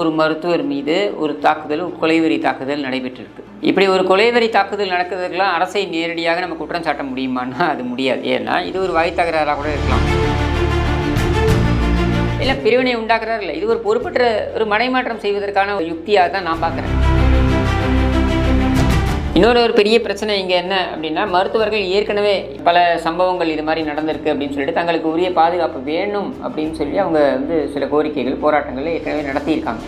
ஒரு மருத்துவர் மீது ஒரு தாக்குதல் ஒரு கொலைவெறி தாக்குதல் நடைபெற்றிருக்கு. இப்படி ஒரு கொலைவெறி தாக்குதல் நடக்கிறதுக்கெல்லாம் அரசை நேரடியாக நம்ம குற்றம் சாட்ட முடியுமான்னா அது முடியாது. ஏன்னா இது ஒரு வாய் தகராறாக கூட இருக்கலாம். இல்லை பிரிவினை உண்டாக்குறாரு இல்லை. இது ஒரு பொறுப்பற்ற ஒரு மடைமாற்றம் செய்வதற்கான ஒரு யுக்தியாக தான் நான் பார்க்குறேன். இன்னொரு ஒரு பெரிய பிரச்சனை இங்கே என்ன அப்படின்னா மருத்துவர்கள் ஏற்கனவே பல சம்பவங்கள் இது மாதிரி நடந்திருக்கு அப்படின்னு சொல்லிட்டு தங்களுக்கு உரிய பாதுகாப்பு வேணும் அப்படின்னு சொல்லி அவங்க வந்து சில கோரிக்கைகள் போராட்டங்கள் ஏற்கனவே நடத்தியிருக்காங்க.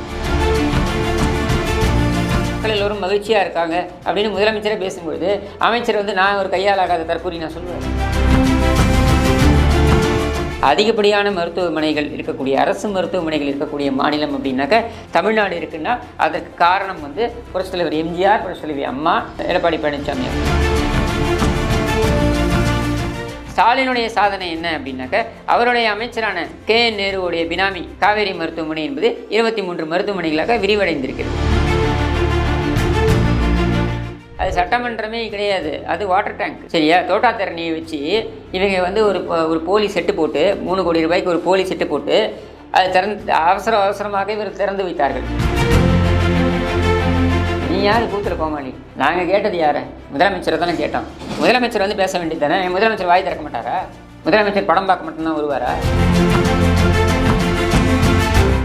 மக்கள் எல்லோரும் மகிழ்ச்சியாக இருக்காங்க அப்படின்னு முதலமைச்சரே பேசும்பொழுது அமைச்சர் வந்து நான் ஒரு கையாலாகாத தற்கூறி நான் சொல்லுவேன். அதிகப்படியான மருத்துவமனைகள் இருக்கக்கூடிய அரசு மருத்துவமனைகள் இருக்கக்கூடிய மாநிலம் அப்படின்னாக்க தமிழ்நாடு இருக்குன்னா அதற்கு காரணம் வந்து புரட்சித் தலைவர் எம்ஜிஆர் புரட்சித் தலைவி அம்மா எடப்பாடி பழனிசாமி ஸ்டாலினுடைய சாதனை என்ன அப்படின்னாக்க அவருடைய அமைச்சரான கே என் நேருவுடைய பினாமி காவேரி மருத்துவமனை என்பது இருபத்தி மூன்று மருத்துவமனைகளாக விரிவடைந்திருக்கிறது. அது சட்டமன்றமே கிடையாது. அது வாட்டர் டேங்க் சரியா? தோட்டா வச்சு இவங்க வந்து ஒரு ஒரு போலி செட்டு போட்டு மூணு கோடி ரூபாய்க்கு ஒரு போலி செட்டு போட்டு அது திறந்து அவசர அவசரமாக இவர் திறந்து வைத்தார்கள். நீ யார்? கூத்துற கோமாளி. நாங்கள் கேட்டது யாரை? முதலமைச்சரை தானே கேட்டோம். முதலமைச்சர் வந்து பேச வேண்டியது தானே? முதலமைச்சர் வாய் திறக்க மாட்டாரா? முதலமைச்சர் படம் பார்க்க மட்டும்தான் வருவாரா?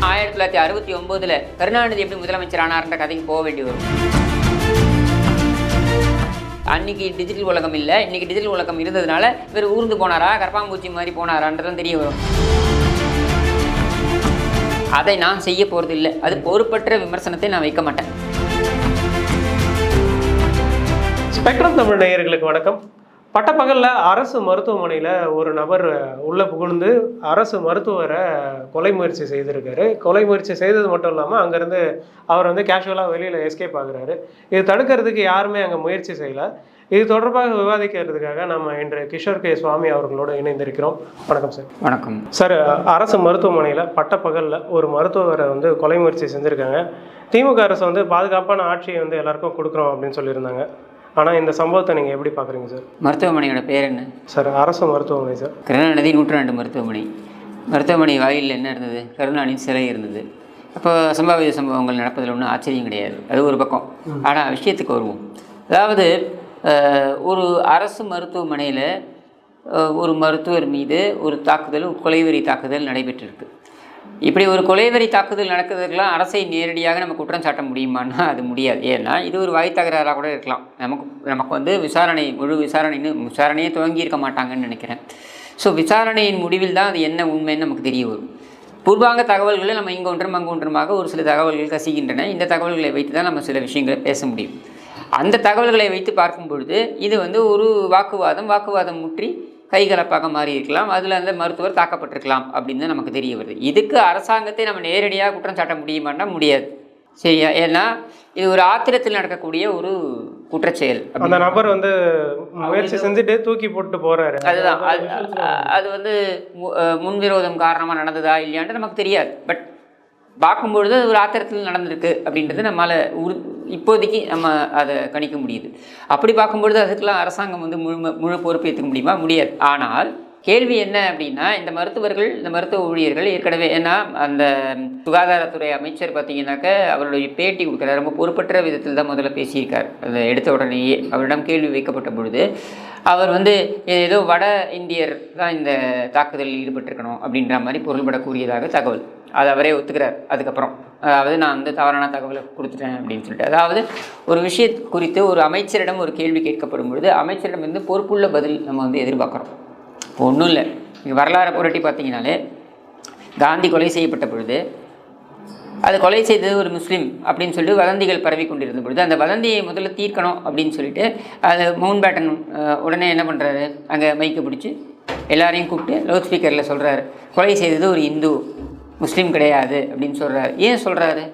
ஆயிரத்தி தொள்ளாயிரத்தி அறுபத்தி ஒம்போதில் கருணாநிதி எப்படி முதலமைச்சர் ஆனார்ன்ற கதைக்கு போக வேண்டி வரும். அன்னைக்கு டிஜிட்டல் உலகம் இல்லை. இன்னைக்கு டிஜிட்டல் உலகம் இருந்ததுனால இவர் ஊர்ந்து போனாரா? கரப்பாம்பூச்சி மாதிரி போனாரான்றதும் தெரிய வரும். அதை நான் செய்ய போகிறது இல்லை. அது பொறுப்பற்ற விமர்சனத்தை நான் வைக்க மாட்டேன். ஸ்பெக்ட்ரம் தமிழ் நேயர்களுக்கு வணக்கம். பட்டப்பகல்ல அரசு மருத்துவமனையில் ஒரு நபர் உள்ள புகுந்து அரசு மருத்துவரை கொலை முயற்சி செய்திருக்காரு. கொலை முயற்சி செய்தது மட்டும் இல்லாமல் அங்கேருந்து அவர் வந்து கேஷுவலாக வெளியில் எஸ்கேப் ஆகுறாரு. இது தடுக்கிறதுக்கு யாருமே அங்கே முயற்சி செய்யல. இது தொடர்பாக விவாதிக்கிறதுக்காக நம்ம இன்று கிஷோர் கே. சுவாமி அவர்களோடு இணைந்திருக்கிறோம். வணக்கம் சார். வணக்கம். சார் அரசு மருத்துவமனையில் பட்டப்பகலில் ஒரு மருத்துவரை வந்து கொலை முயற்சி செஞ்சுருக்காங்க. திமுக அரசு வந்து பாதுகாப்பான ஆட்சியை வந்து எல்லாருக்கும் கொடுக்குறோம் அப்படின்னு சொல்லியிருந்தாங்க. ஆனால் இந்த சம்பவத்தை நீங்கள் எப்படி பார்க்குறீங்க சார்? மருத்துவமனையோட பேர் என்ன? சார் அரசு மருத்துவமனை சார். கருணாநிதி நூற்றாண்டு மருத்துவமனை. மருத்துவமனை வாயிலில் என்ன இருந்தது? கருணாநிதி சிலை இருந்தது. அப்போ அசம்பாவித சம்பவங்கள் நடப்பதில் ஒன்றும் ஆச்சரியம் கிடையாது. அது ஒரு பக்கம். ஆனால் விஷயத்துக்கு வருவோம். அதாவது ஒரு அரசு மருத்துவமனையில் ஒரு மருத்துவர் மீது ஒரு தாக்குதல் கொலைவெறி தாக்குதல் நடைபெற்றிருக்கு. இப்படி ஒரு கொலைவெறி தாக்குதல் நடக்கிறதுக்கெல்லாம் அரசை நேரடியாக நம்ம குற்றம் சாட்ட முடியுமான்னா அது முடியாது. ஏன்னா இது ஒரு வாய் தகராறாக கூட இருக்கலாம். நமக்கு நமக்கு வந்து விசாரணை முழு விசாரணைன்னு விசாரணையே துவங்கி இருக்க மாட்டாங்கன்னு நினைக்கிறேன். ஸோ விசாரணையின் முடிவில் தான் அது என்ன உண்மைன்னு நமக்கு தெரிய வரும். பூர்வாங்க தகவல்களை நம்ம இங்கே ஒன்றும் அங்கு ஒன்றுமாக ஒரு சில தகவல்கள் கசிகின்றன. இந்த தகவல்களை வைத்து தான் நம்ம சில விஷயங்களை பேச முடியும். அந்த தகவல்களை வைத்து பார்க்கும் பொழுது இது வந்து ஒரு வாக்குவாதம். வாக்குவாதம் முற்றி கைகலப்பாக மாறி இருக்கலாம். அதில் அந்த மருத்துவர் தாக்கப்பட்டிருக்கலாம் அப்படின்னு தான் நமக்கு தெரிய வருது. இதுக்கு அரசாங்கத்தை நம்ம நேரடியாக குற்றம் சாட்ட முடியுமான்னா முடியாது. சரியா? ஏன்னா இது ஒரு ஆத்திரத்தில் நடக்கக்கூடிய ஒரு குற்றச்செயல் அந்த நபர் வந்து முயற்சி செஞ்சுட்டு தூக்கி போட்டு போறாரு. அதுதான். அது வந்து முன்விரோதம் காரணமாக நடந்ததா இல்லையான்ட்டு நமக்கு தெரியாது. பட் பார்க்கும்பொழுது ஒரு ஆத்திரத்தில் நடந்திருக்கு அப்படின்றது நம்மளால் உரு இப்போதைக்கு நம்ம அதை கணிக்க முடியுது. அப்படி பார்க்கும்பொழுது அதுக்கெல்லாம் அரசாங்கம் வந்து முழு முழு பொறுப்பு ஏற்றுக்க முடியுமா? முடியாது. ஆனால் கேள்வி என்ன அப்படின்னா இந்த மருத்துவர்கள் இந்த மருத்துவ ஊழியர்கள் ஏற்கனவே ஏன்னா அந்த சுகாதாரத்துறை அமைச்சர் பார்த்தீங்கன்னாக்க அவருடைய பேட்டி கொடுக்குறாரு. ரொம்ப பொறுப்பற்ற விதத்தில் தான் முதல்ல பேசியிருக்கார். அதை எடுத்த உடனேயே அவரிடம் கேள்வி வைக்கப்பட்ட பொழுது அவர் வந்து ஏதோ வட இந்தியர் தான் இந்த தாக்குதலில் ஈடுபட்டிருக்கணும் அப்படின்ற மாதிரி பொருள்படக்கூடியதாக தகவல். அதை அவரே ஒத்துக்கிறார். அதுக்கப்புறம் அதாவது நான் வந்து தவறான தகவலை கொடுத்துட்டேன் அப்படின்னு சொல்லிட்டு. அதாவது ஒரு விஷயத்து குறித்து ஒரு அமைச்சரிடம் ஒரு கேள்வி கேட்கப்படும் பொழுது அமைச்சரிடம் வந்து பொறுப்புள்ள பதில் நம்ம வந்து எதிர்பார்க்குறோம். இப்போ ஒன்றும் இல்லை. நீங்கள் வரலாறு புரட்டி பார்த்தீங்கனாலே காந்தி கொலை செய்யப்பட்ட பொழுது அது கொலை செய்தது ஒரு முஸ்லீம் அப்படின்னு சொல்லிட்டு வதந்திகள் பரவி கொண்டிருந்த பொழுது அந்த வதந்தியை முதல்ல தீர்க்கணும் அப்படின்னு சொல்லிட்டு அது மவுண்ட் பேட்டன் உடனே என்ன பண்ணுறாரு அங்கே மைக்கை பிடிச்சி எல்லாரையும் கூப்பிட்டு லவுட் ஸ்பீக்கரில் சொல்கிறாரு கொலை செய்தது ஒரு இந்து முஸ்லீம் கிடையாது அப்படின்னு சொல்கிறாரு ஏன் சொல்கிறாரு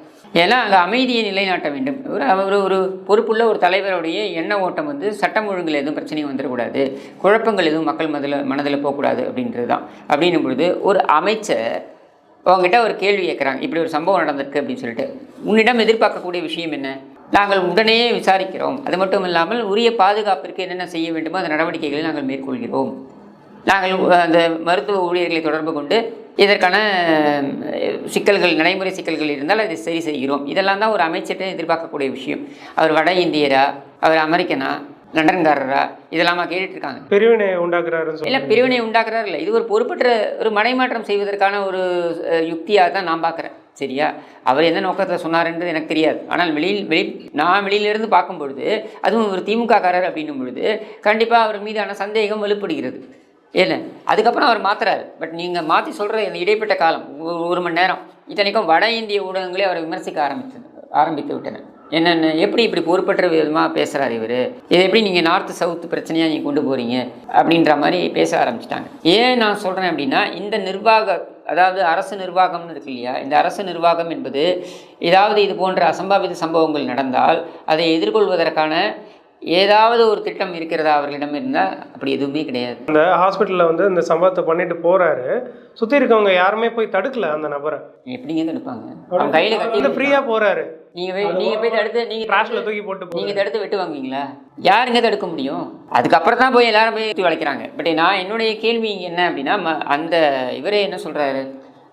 ஏன்னா அங்கே அமைதியை நிலைநாட்ட வேண்டும். ஒரு அவர் ஒரு பொறுப்புள்ள ஒரு தலைவருடைய எண்ண ஓட்டம் வந்து சட்டம் ஒழுங்கில் எதுவும் பிரச்சனையும் வந்துடக்கூடாது. குழப்பங்கள் எதுவும் மக்கள் மதில் மனதில் போகக்கூடாது அப்படின்றது தான் அப்படின்னும் பொழுது ஒரு அமைச்சர் அவங்ககிட்ட ஒரு கேள்வி கேட்குறாங்க. இப்படி ஒரு சம்பவம் நடந்திருக்கு அப்படின்னு சொல்லிட்டு. உன்னிடம் எதிர்பார்க்கக்கூடிய விஷயம் என்ன? நாங்கள் உடனே விசாரிக்கிறோம். அது மட்டும் இல்லாமல் உரிய பாதுகாப்பிற்கு என்னென்ன செய்ய வேண்டுமோ அந்த நடவடிக்கைகளை நாங்கள் மேற்கொள்கிறோம். நாங்கள் அந்த மருத்துவ ஊழியர்களை தொடர்பு கொண்டு இதற்கான சிக்கல்கள் நடைமுறை சிக்கல்கள் இருந்தால் அதை சரி செய்கிறோம். இதெல்லாம் தான் ஒரு அமைச்சர்கிட்ட எதிர்பார்க்கக்கூடிய விஷயம். அவர் வட இந்தியரா? அவர் அமெரிக்கனா? லண்டன்காரரா? இதெல்லாமா கேட்டுட்டு இருக்காங்க பிரிவினை உண்டாக்குறாருன்னு இல்லை பிரிவினை உண்டாக்குறாரு இல்லை. இது ஒரு பொறுப்பற்ற ஒரு மடைமாற்றம் செய்வதற்கான ஒரு யுக்தியாக தான் நான் பார்க்குறேன் சரியா? அவர் எந்த நோக்கத்தில் சொன்னாருன்றது எனக்கு தெரியாது. ஆனால் வெளியில் வெளி நான் வெளியிலிருந்து பார்க்கும் பொழுது அதுவும் ஒரு திமுக காரர் அப்படின்னும் பொழுது கண்டிப்பாக அவர் மீதான சந்தேகம் வலுப்படுகிறது. ஏன்னு அதுக்கப்புறம் அவர் மாற்றுறாரு பட் நீங்கள் மாற்றி சொல்கிற இந்த இடைப்பட்ட காலம் ஒரு- ஒரு மணி நேரம் இத்தனைக்கும் வட இந்திய ஊடகங்களே அவரை விமர்சிக்க ஆரம்பித்தது ஆரம்பித்து விட்டன. என்னென்ன எப்படி இப்படி பொறுப்பற்ற விதமாக பேசுகிறாரு இவர்? இதை எப்படி நீங்கள் நார்த்து சவுத்து பிரச்சனையாக நீங்கள் கொண்டு போகிறீங்க அப்படின்ற மாதிரி பேச ஆரம்பிச்சிட்டாங்க. ஏன் நான் சொல்கிறேன் அப்படின்னா இந்த நிர்வாக அதாவது அரசு நிர்வாகம்னு இருக்கு இல்லையா? இந்த அரசு நிர்வாகம் என்பது ஏதாவது இது போன்ற அசம்பாவித சம்பவங்கள் நடந்தால் அதை எதிர்கொள்வதற்கான ஏதாவது ஒரு திட்டம் இருக்கிறதா அவர்களிடம் இருந்தால் அப்படி எதுவுமே கிடையாது. அந்த ஹாஸ்பிட்டலில் வந்து இந்த சம்பவத்தை பண்ணிட்டு போறாரு. சுற்றி இருக்கவங்க யாருமே போய் தடுக்கல அந்த நபரை. எப்படிங்க தடுப்பாங்க? அவங்க கையில் கட்டி ஃப்ரீயாக போறாரு. நீங்கள் போய் நீங்கள் போய் தடுத்து நீங்கள் ட்ராஷ்ல தூக்கி போட்டு. நீங்கள் தடுத்து வெட்டு வாங்குவீங்களா? யாருங்க தடுக்க முடியும்? அதுக்கப்புறம் தான் போய் எல்லாரும் போய் வளைக்கிறாங்க. பட் நான் என்னுடைய கேள்வி இங்க என்ன அப்படின்னா அந்த இவரே என்ன சொல்கிறாரு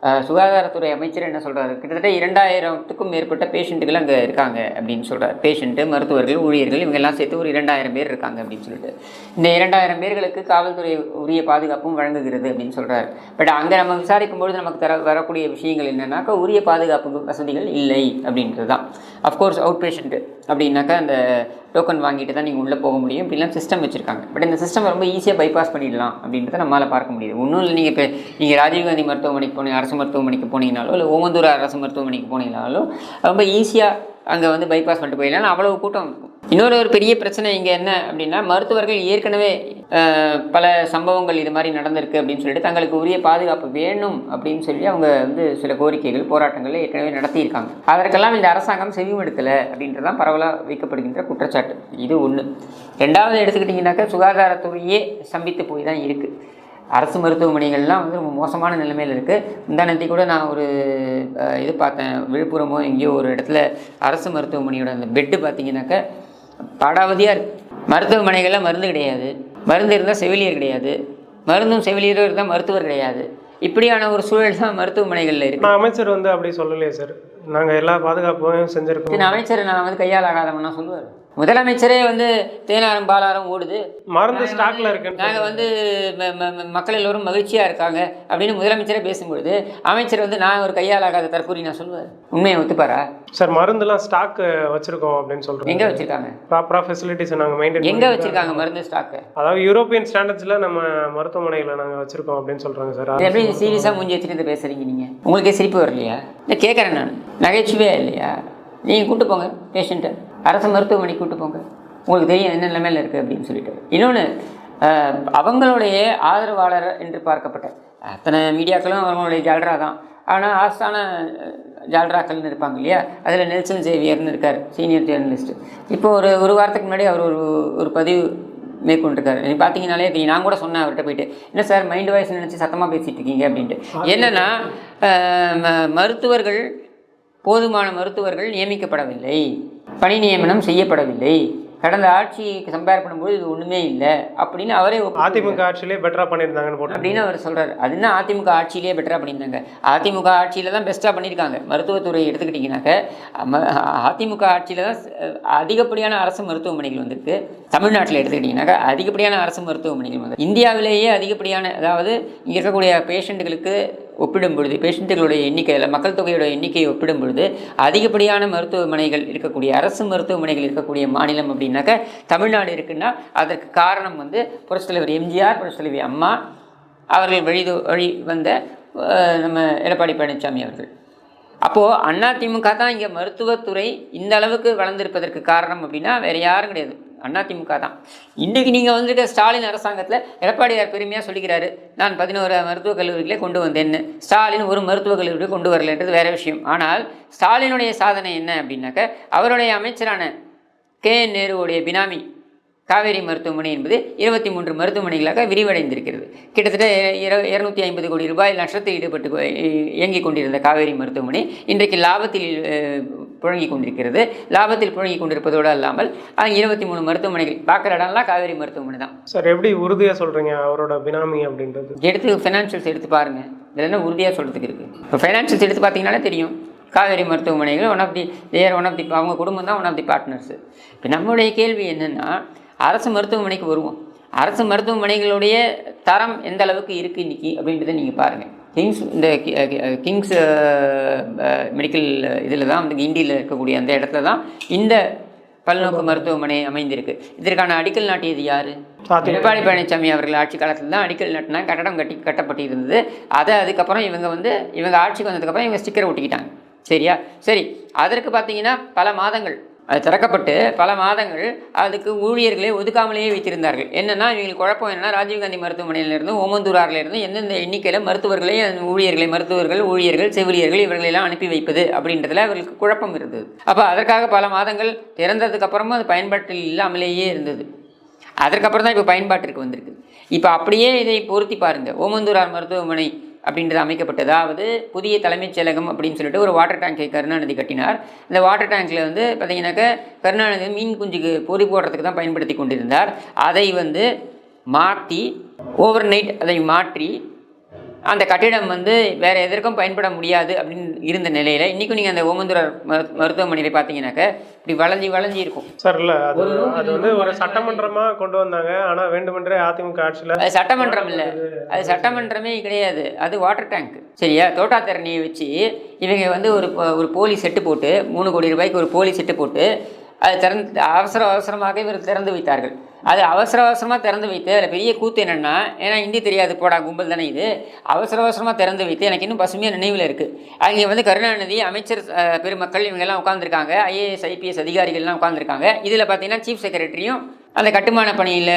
சுகாதாரத்துறை அமைச்சர் என்ன சொல்கிறாரு கிட்டத்தட்ட இரண்டாயிரத்துக்கும் மேற்பட்ட பேஷண்ட்டுகள் அங்கே இருக்காங்க அப்படின்னு சொல்கிறார் பேஷண்ட்டு மருத்துவர்கள் ஊழியர்கள் இவங்கெல்லாம் சேர்த்து ஒரு இரண்டாயிரம் பேர் இருக்காங்க அப்படின்னு சொல்லிட்டு. இந்த இரண்டாயிரம் பேர்களுக்கு காவல்துறை உரிய பாதுகாப்பும் வழங்குகிறது அப்படின்னு சொல்கிறார் பட் அங்கே நம்ம விசாரிக்கும்பொழுது நமக்கு தர வரக்கூடிய விஷயங்கள் என்னென்னாக்கா உரிய பாதுகாப்பு வசதிகள் இல்லை அப்படின்றது தான் அஃப்கோர்ஸ் அவுட் பேஷண்ட்டு அப்படின்னாக்கா அந்த டோக்கன் வாங்கிட்டு தான் நீங்கள் உள்ளே போக முடியும். இப்படிலாம் சிஸ்டம் வச்சுருக்காங்க. பட் இந்த சிஸ்டம் ரொம்ப ஈஸியாக பைபாஸ் பண்ணிடலாம் அப்படின்றத நம்மளால் பார்க்க முடியுது. ஒன்றும் இல்லை நீங்கள் இப்போ நீங்கள் ராஜீவ்காந்தி மருத்துவமனைக்கு போனீங்க அரசு மருத்துவமனைக்கு போனீங்கனாலோ இல்லை ஓமந்தூர் அரசு மருத்துவமனைக்கு போனீங்கனாலோ ரொம்ப ஈஸியாக அங்கே வந்து பைபாஸ் பண்ணிட்டு போயிடலாம். அவ்வளவு கூட்டம் இருக்கும் இன்னொரு ஒரு பெரிய பிரச்சனை இங்கே என்ன அப்படின்னா மருத்துவர்கள் ஏற்கனவே பல சம்பவங்கள் இது மாதிரி நடந்திருக்கு அப்படின்னு சொல்லிட்டு தங்களுக்கு உரிய பாதுகாப்பு வேணும் அப்படின்னு சொல்லி அவங்க வந்து சில கோரிக்கைகள் போராட்டங்கள் ஏற்கனவே நடத்தியிருக்காங்க. அதற்கெல்லாம் இந்த அரசாங்கம் செவிமடுக்கலை அப்படின்றதான் பரவலாக வைக்கப்படுகின்ற குற்றச்சாட்டு. இது ஒன்று ரெண்டாவது எடுத்துக்கிட்டிங்கனாக்கா சுகாதாரத்துறையே சம்பித்து போய் தான் இருக்குது அரசு மருத்துவமனைகள்லாம் வந்து ரொம்ப மோசமான நிலைமையில் இருக்குது முந்தானத்தி கூட நான் ஒரு இது பார்த்தேன். விழுப்புரமோ எங்கேயோ ஒரு இடத்துல அரசு மருத்துவமனையோட அந்த பெட்டு பார்த்தீங்கன்னாக்கா பாடாவதியாக இருக்குது மருத்துவமனைகளில் மருந்து கிடையாது. மருந்து இருந்தால் செவிலியர் கிடையாது. மருந்தும் செவிலியரும் இருந்தால் மருத்துவர் கிடையாது. இப்படியான ஒரு சூழல் தான் மருத்துவமனைகளில் இருக்குது நான் அமைச்சர் வந்து அப்படி சொல்லலையே சார். நாங்கள் எல்லா பாதுகாப்பும் செஞ்சுருக்கோம். அமைச்சர் நான் வந்து கையால் ஆகாதவன்னா சொல்லுவார் முதலமைச்சரே வந்து தேனாரம் பாலாரம் ஓடுது. மருந்து ஸ்டாக்ல இருக்குன்னு நாங்கள் வந்து மக்கள் எல்லோரும் மகிழ்ச்சியாக இருக்காங்க அப்படின்னு முதலமைச்சரே பேசும்பொழுது அமைச்சர் வந்து நான் ஒரு கையால் ஆகாத தற்கூரி நான் சொல்லுவார் உண்மையை ஒத்துப்பாரா? சார் மருந்துலாம் ஸ்டாக் வச்சிருக்கோம் அப்படின்னு சொல்றோம் எங்கே வச்சுருக்காங்க? ப்ராப்பரா ஃபெசிலிட்டிஸ் நாங்கள் மெயின்டைன் எங்கே வச்சுருக்காங்க மருந்து ஸ்டாக்கு அதாவது யூரோப்பியன் ஸ்டாண்டர்ட்ஸ்ல நம்ம மருத்துவமனைகளை நாங்கள் வச்சிருக்கோம் அப்படின்னு சொல்றாங்க சார். எப்படி சீரியஸாக மூஞ்சி வச்சுட்டு இருந்து பேசுகிறீங்க நீங்கள் உங்களுக்கே சிரிப்பு வரலையா? இல்லை கேட்குறேன் நான். நகைச்சுவையா இல்லையா? நீங்கள் கூட்டு போங்க பேஷண்ட்டை அரசு மருத்துவமனைக்கு கூட்டு போங்க. உங்களுக்கு தெரியும் என்ன நிலைமையில் இருக்குது அப்படின்னு சொல்லிட்டு. இன்னொன்று அவங்களுடைய ஆதரவாளர் என்று பார்க்கப்பட்ட அத்தனை மீடியாக்களும் அவங்களுடைய ஜால்ரா தான். ஆனால் ஆஸ்தான ஜால்ராக்கள்னு இருப்பாங்க இல்லையா? அதில் நெல்சன் சேவியர்னு இருக்கார் சீனியர் ஜேர்னலிஸ்ட் இப்போ ஒரு ஒரு வாரத்துக்கு முன்னாடி அவர் ஒரு ஒரு பதிவு மேற்கொண்டிருக்காரு. நீ பார்த்தீங்கனாலே தெரியும். நான் கூட சொன்னேன் அவர்கிட்ட போயிட்டு என்ன சார் மைண்ட் வாய்ஸ் நினச்சி சத்தமாக பேசிட்டு இருக்கீங்க? அப்படின்ட்டு. என்னன்னா மருத்துவர்கள் போதுமான மருத்துவர்கள் நியமிக்கப்படவில்லை. பணி நியமனம் செய்யப்படவில்லை. கடந்த ஆட்சியை கம்பேர் பண்ணும்போது இது ஒன்றுமே இல்லை. அப்படின்னு அவரே. அதிமுக ஆட்சியிலே பெட்டரா பண்ணியிருந்தாங்கன்னு போட்டு அப்படின்னு அவர் சொல்றாரு. அது என்ன அதிமுக ஆட்சியிலேயே பெட்டராக பண்ணியிருந்தாங்க. அதிமுக ஆட்சியில தான் பெஸ்ட்டாக பண்ணியிருக்காங்க. மருத்துவத்துறை எடுத்துக்கிட்டிங்கனாக்க அதிமுக ஆட்சியில தான் அதிகப்படியான அரசு மருத்துவமனைகள் வந்திருக்கு. தமிழ்நாட்டில் எடுத்துக்கிட்டிங்கனாக்கா அதிகப்படியான அரசு மருத்துவமனைகள் வந்து இந்தியாவிலேயே அதிகப்படியான அதாவது இங்கே இருக்கக்கூடிய பேஷண்ட்டுகளுக்கு ஒப்பிடும் பொழுது பேஷண்ட்டுகளுடைய எண்ணிக்கை இல்லை மக்கள் தொகையோட எண்ணிக்கையை ஒப்பிடும் பொழுது அதிகப்படியான மருத்துவமனைகள் இருக்கக்கூடிய அரசு மருத்துவமனைகள் இருக்கக்கூடிய மாநிலம் அப்படின்னாக்க தமிழ்நாடு இருக்குன்னா அதற்கு காரணம் வந்து புரட்சித் தலைவர் எம்ஜிஆர் புரட்சித் தலைவி அம்மா அவர்கள் வழி வழி வந்த நம்ம எடப்பாடி பழனிசாமி அவர்கள். அப்போது அதிமுக தான் இங்கே மருத்துவத்துறை இந்த அளவுக்கு வளர்ந்திருப்பதற்கு காரணம் அப்படின்னா வேறு யாரும் கிடையாது. அதிமுக தான். இன்றைக்கு நீங்கள் வந்திருக்க ஸ்டாலின் அரசாங்கத்தில் எடப்பாடியார் பெருமையாக சொல்லிக்கிறாரு நான் பதினோரு மருத்துவக் கல்லூரிகளே கொண்டு வந்தேன்னு. ஸ்டாலின் ஒரு மருத்துவக் கல்லூரி கொண்டு வரலன்றது வேற விஷயம். ஆனால் ஸ்டாலினுடைய சாதனை என்ன அப்படின்னாக்க அவருடைய அமைச்சரான கே என் நேருவுடைய பினாமி காவேரி மருத்துவமனை என்பது இருபத்தி மூன்று மருத்துவமனைகளாக விரிவடைந்திருக்கிறது. கிட்டத்தட்ட இருநூத்தி ஐம்பது கோடி ரூபாய் நஷ்டத்தில் ஈடுபட்டு இயங்கிக் கொண்டிருந்த காவேரி மருத்துவமனை இன்றைக்கு லாபத்தில் புழங்கி கொண்டிருக்கிறது லாபத்தில் புழங்கி கொண்டிருப்பதோடு அல்லாமல் இருபத்தி மூணு மருத்துவமனைகள் பார்க்குற இடம்லாம் காவேரி மருத்துவமனை தான். சார் எப்படி உறுதியா சொல்றீங்க அவரோட பினாமி அப்படின்றது? எடுத்து ஃபைனான்ஷியல்ஸ் எடுத்து பாருங்கள் இதில் என்ன உறுதியாக சொல்கிறதுக்கு இருக்குது இப்போ ஃபைனான்ஷியல்ஸ் எடுத்து பார்த்தீங்கன்னாலே தெரியும். காவேரி மருத்துவமனைகள் one of the their one of the அவங்க குடும்பம் தான் ஒன் ஆஃப் தி பார்ட்னர்ஸ் இப்போ நம்மளுடைய கேள்வி என்னென்னா அரசு மருத்துவமனைக்கு வருவோம். அரசு மருத்துவமனைகளுடைய தரம் எந்த அளவுக்கு இருக்குது இன்னைக்கு அப்படின்றத நீங்கள் பாருங்கள் கிங்ஸ் இந்த கிங்ஸ் மெடிக்கல் இதில் தான் வந்து கிண்டியில் இருக்கக்கூடிய அந்த இடத்துல தான் இந்த பல்நோக்கு மருத்துவமனை அமைந்திருக்கு. இதற்கான அடிக்கல் நாட்டியது யார். எடப்பாடி பழனிசாமி அவர்கள் ஆட்சி காலத்தில் தான் அடிக்கல் நட்டினா கட்டடம் கட்டி கட்டப்பட்டு இருந்தது அதை அதுக்கப்புறம் இவங்க வந்து இவங்க ஆட்சிக்கு வந்ததுக்கப்புறம் இவங்க ஸ்டிக்கரை ஒட்டிக்கிட்டாங்க. சரியா? சரி அதற்கு பார்த்தீங்கன்னா பல மாதங்கள் அது திறக்கப்பட்டு பல மாதங்கள் அதுக்கு ஊழியர்களை ஒதுக்காமலேயே வைத்திருந்தார்கள். என்னென்னா இவங்களுக்கு குழப்பம் என்னன்னா ராஜீவ்காந்தி மருத்துவமனையிலிருந்து ஓமந்தூரார்லேருந்து எந்தெந்த எண்ணிக்கையில் மருத்துவர்களை ஊழியர்களை மருத்துவர்கள் ஊழியர்கள் செவிலியர்கள் இவர்களெல்லாம் அனுப்பி வைப்பது அப்படின்றதுல அவர்களுக்கு குழப்பம் இருந்தது. அப்போ அதற்காக பல மாதங்கள் திறந்ததுக்கப்புறமும் அது பயன்பாட்டில் இல்லாமலேயே இருந்தது. அதற்கப்புறம் தான் இப்போ பயன்பாட்டிற்கு வந்திருக்கு. இப்போ அப்படியே இதை பொருத்தி பாருங்கள் ஓமந்தூரார் மருத்துவமனை அப்படின்றது அமைக்கப்பட்டது. அதாவது புதிய தலைமைச் செயலகம் அப்படின்னு சொல்லிட்டு ஒரு வாட்டர் டேங்கை கருணாநிதி கட்டினார். இந்த வாட்டர் டேங்க்கில் வந்து பார்த்தீங்கன்னாக்க கருணாநிதி மீன் குஞ்சுக்கு பொறி போடுறதுக்கு தான் பயன்படுத்தி கொண்டிருந்தார். அதை வந்து மாற்றி ஓவர் நைட் அதை மாற்றி அந்த கட்டிடம் வந்து வேறு எதற்கும் பயன்பட முடியாது அப்படின்னு இருந்த நிலையில் இன்றைக்கும் நீங்கள் அந்த ஓமந்தூரார் மரு- மருத்துவமனையில் பார்த்தீங்கன்னாக்க இப்படி வளைஞ்சி வளைஞ்சி இருக்கும். சார் இல்ல அது அது வந்து ஒரு சட்டமன்றமா கொண்டு வந்தாங்க. ஆனா வேண்டுமென்றே அதிமுக ஆட்சியில அது சட்டமன்றம் இல்லை. அது சட்டமன்றமே கிடையாது. அது வாட்டர் டேங்க் சரியா? தோட்டாத்தரணியை வச்சு இவங்க வந்து ஒரு ஒரு போலி செட்டு போட்டு மூணு கோடி ரூபாய்க்கு ஒரு போலி செட்டு போட்டு அது திறந்து அவசர அவசரமாக இவர் திறந்து வைத்தார்கள். அது அவசர அவசரமாக திறந்து வைத்து அதில் பெரிய கூத்து என்னென்னா ஏன்னா ஹிந்தி தெரியாது போடா கும்பல் தானே இது. அவசர அவசரமாக திறந்து வைத்து எனக்கு இன்னும் பசுமையாக நினைவில் இருக்குது அங்கே வந்து கருணாநிதி அமைச்சர் பெருமக்கள் இவங்கெல்லாம் உட்காந்துருக்காங்க ஐஏஎஸ் ஐபிஎஸ் அதிகாரிகள்லாம் உட்காந்துருக்காங்க இதில் பார்த்தீங்கன்னா சீஃப் செக்ரட்டரியும் அந்த கட்டுமான பணியில்